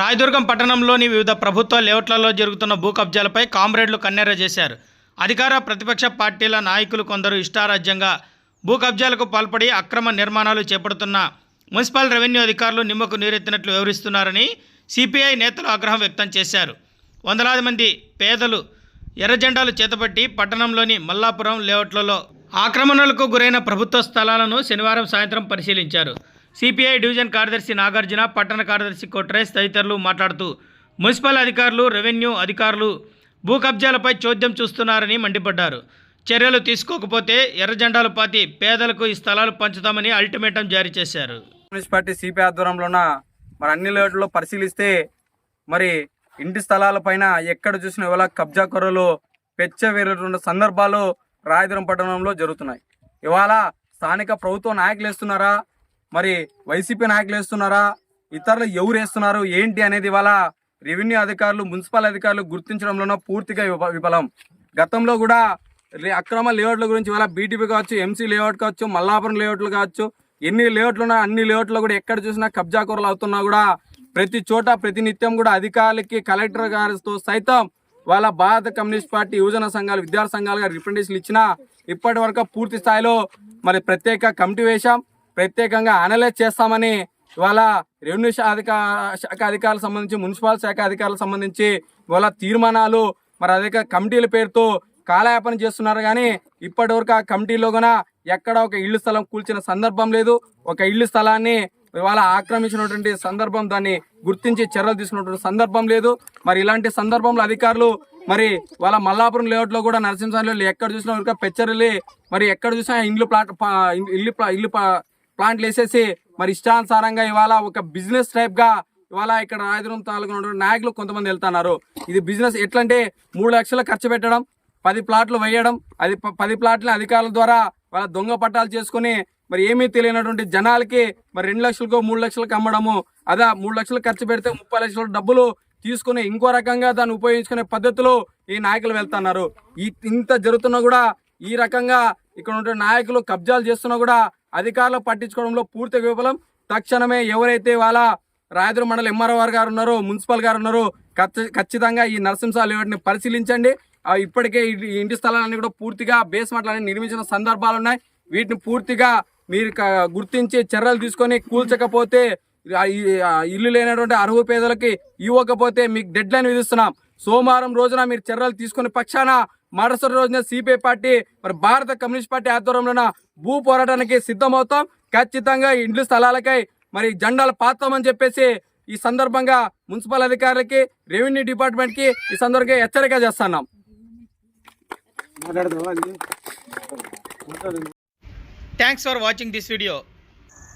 రాయదుర్గం పట్టణంలోని వివిధ ప్రభుత్వ లేఅవుట్లలో జరుగుతున్న భూ కబ్జాలపై కామ్రేడ్లు కన్నెర చేశారు. అధికార ప్రతిపక్ష పార్టీల నాయకులు కొందరు ఇష్టారాజ్యంగా భూ కబ్జాలకు పాల్పడి అక్రమ నిర్మాణాలు చేపడుతున్న మున్సిపల్ రెవెన్యూ అధికారులు నిమ్మకు నీరెత్తినట్లు వివరిస్తున్నారని సిపిఐ నేతలు ఆగ్రహం వ్యక్తం చేశారు. వందలాది మంది పేదలు ఎర్రజెండాలు చేతపట్టి పట్టణంలోని మల్లాపురం లేఅవుట్లలో ఆక్రమణలకు గురైన ప్రభుత్వ స్థలాలను శనివారం సాయంత్రం పరిశీలించారు. సిపిఐ డివిజన్ కార్యదర్శి నాగార్జున పట్టణ కార్యదర్శి కొట్రేష్ తదితరులు మాట్లాడుతూ మున్సిపల్ అధికారులు రెవెన్యూ అధికారులు భూ కబ్జాలపై చోద్యం చూస్తున్నారని మండిపడ్డారు. చర్యలు తీసుకోకపోతే ఎర్రజెండాలు పాతి పేదలకు ఈ స్థలాలు పంచుతామని అల్టిమేటం జారీ చేశారు. మున్సిపాలిటీ సిపిఐ సిపి ఆధ్వర్యంలోన మరి అన్ని లేఅవుట్లో పరిశీలిస్తే మరి ఇంటి స్థలాల పైన ఎక్కడ చూసిన ఇవాళ కబ్జా కొరలు పెచ్చవేరుతున్న సందర్భాలు రాయదురం పట్టణంలో జరుగుతున్నాయి. ఇవాళ స్థానిక ప్రభుత్వ నాయకులు వేస్తున్నారా? మరి వైసీపీ నాయకులు వేస్తున్నారా? ఇతరులు ఎవరు వేస్తున్నారు? ఏంటి అనేది ఇవాళ రెవెన్యూ అధికారులు మున్సిపల్ అధికారులు గుర్తించడంలోనూ పూర్తిగా విఫలం. గతంలో కూడా లే- అక్రమ లేఅవుట్ల గురించి ఇవాళ బీటీపీ కావచ్చు ఎంసీ లేఅవుట్ కావచ్చు మల్లాపురం లేఅవుట్లు కావచ్చు ఎన్ని లేఅవుట్లు ఉన్నా అన్ని లేఅవుట్లో కూడా ఎక్కడ చూసినా కబ్జా కూరలు అవుతున్నా కూడా ప్రతి చోట ప్రతినిత్యం కూడా అధికారులకి కలెక్టర్ గారితో సైతం వాళ్ళ భారత కమ్యూనిస్ట్ పార్టీ యువజన సంఘాలు విద్యార్థి సంఘాలుగా రిప్రజెంటేషన్ ఇచ్చినా ఇప్పటి వరకు పూర్తి స్థాయిలో మరి ప్రత్యేక కమిటీ వేశాం. ప్రత్యేకంగా అనలైజ్ చేస్తామని ఇవాళ రెవెన్యూ శాఖ అధికార శాఖ అధికారులకు సంబంధించి మున్సిపల్ శాఖ అధికారులకు సంబంధించి ఇవాళ తీర్మానాలు మరి అధిక కమిటీల పేరుతో కాలయాపన చేస్తున్నారు. కానీ ఇప్పటి వరకు ఆ కమిటీలో కూడా ఎక్కడ ఒక ఇల్లు స్థలం కూల్చిన సందర్భం లేదు. ఒక ఇల్లు స్థలాన్ని ఇవాళ ఆక్రమించినటువంటి సందర్భం దాన్ని గుర్తించి చర్యలు తీసుకున్నటువంటి సందర్భం లేదు. మరి ఇలాంటి సందర్భంలో అధికారులు మరి వాళ్ళ మల్లాపురం లేఅవుట్లో కూడా నరసింహస్వామి ఎక్కడ చూసినా ఒక పెచ్చరిల్లి మరి ఎక్కడ చూసినా ఇండ్లు ప్లాట్ ఇల్లు ఇల్లు ప్లాంట్లు వేసేసి మరి ఇష్టానుసారంగా ఇవాళ ఒక బిజినెస్ టైప్గా ఇవాళ ఇక్కడ రాయదురం తాలూకు నాయకులు కొంతమంది వెళ్తున్నారు. ఇది బిజినెస్ ఎట్లంటే మూడు లక్షలు ఖర్చు పెట్టడం పది ప్లాట్లు వేయడం అది ప- పది ప్లాట్ల అధికారుల ద్వారా వాళ్ళ దొంగ పట్టాలు చేసుకుని మరి ఏమీ తెలియనటువంటి జనాలకి మరి రెండు లక్షలకో మూడు లక్షలకు అమ్మడము అదా మూడు లక్షలు ఖర్చు పెడితే ముప్పై లక్షల డబ్బులు తీసుకుని ఇంకో రకంగా దాన్ని ఉపయోగించుకునే పద్ధతిలో ఈ నాయకులు వెళ్తున్నారు. ఈ ఇంత జరుగుతున్నా కూడా ఈ రకంగా ఇక్కడ ఉండే నాయకులు కబ్జాలు చేస్తున్నా కూడా అధికారులు పట్టించుకోవడంలో పూర్తి విఫలం. తక్షణమే ఎవరైతే వాళ్ళ రాయదురు మండల ఎంఆర్ఓ గారు ఉన్నారో మున్సిపల్ గారు ఉన్నారో ఖచ్చితంగా ఈ నరసింహ లేఅవుట్ని పరిశీలించండి. ఇప్పటికే ఇంటి స్థలాలన్నీ కూడా పూర్తిగా బేస్మెంట్లన్నీ నిర్మించిన సందర్భాలు ఉన్నాయి వీటిని పూర్తిగా మీరు గుర్తించి చర్యలు తీసుకొని కూల్చకపోతే ఇల్లు లేనటువంటి అర్హు పేదలకి ఇవ్వకపోతే మీకు డెడ్ లైన్ విధిస్తున్నాం. సోమవారం రోజున మీరు చర్యలు తీసుకునే పక్షాన మరుసటి రోజున సిపిఐ పార్టీ మరి భారత కమ్యూనిస్ట్ పార్టీ ఆధ్వర్యంలోన భూ పోరాటానికి సిద్ధమవుతాం. ఖచ్చితంగా ఇండ్లు స్థలాలకై మరి జెండాలు పాతామని చెప్పేసి ఈ సందర్భంగా మున్సిపల్ అధికారులకి రెవెన్యూ డిపార్ట్మెంట్కి ఈ సందర్భంగా హెచ్చరిక చేస్తున్నాం. Thanks for watching this video